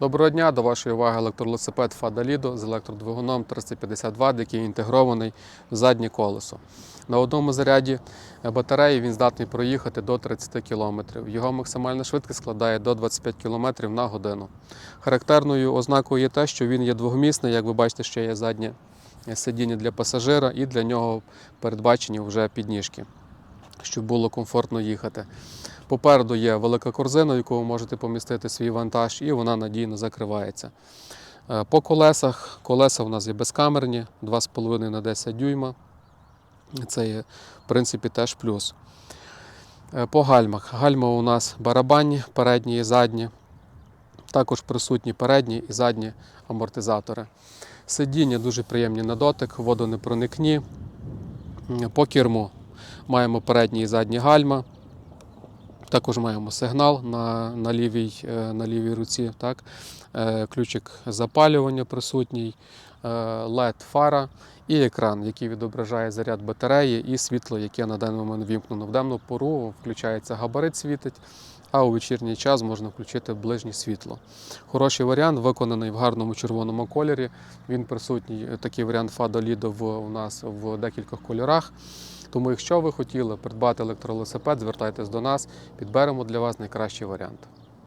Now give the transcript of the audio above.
Доброго дня, до вашої уваги електровелосипед Fada Lido з електродвигуном 350 Вт, який інтегрований в заднє колесо. На одному заряді батареї він здатний проїхати до 30 км. Його максимальна швидкість складає до 25 км на годину. Характерною ознакою є те, що він є двохмісний, як ви бачите, що є заднє сидіння для пасажира, і для нього передбачені вже підніжки, щоб було комфортно їхати. Попереду є велика корзина, в яку ви можете помістити свій вантаж, і вона надійно закривається. Е, По колесах колеса у нас є безкамерні, 2,5 на 10 дюйма. Це є, в принципі, теж плюс. Е, По гальмах. Гальма у нас барабанні, передні і задні. Також присутні передні і задні амортизатори. Сидіння дуже приємні на дотик, водонепроникні. По керму маємо передні і задні гальма. Також маємо сигнал на, на, лівій, е, на лівій руці. Так? Е, Ключик запалювання присутній, LED-фара і екран, який відображає заряд батареї і світло, яке на даний момент вімкнено. В денну пору включається габарит світить, а у вечірній час можна включити ближнє світло. Хороший варіант, виконаний в гарному червоному кольорі. Він присутній, е, такий варіант Lido в, у нас в декількох кольорах. Тому, якщо ви хотіли придбати електровелосипед, звертайтесь до нас, підберемо для вас найкращий варіант.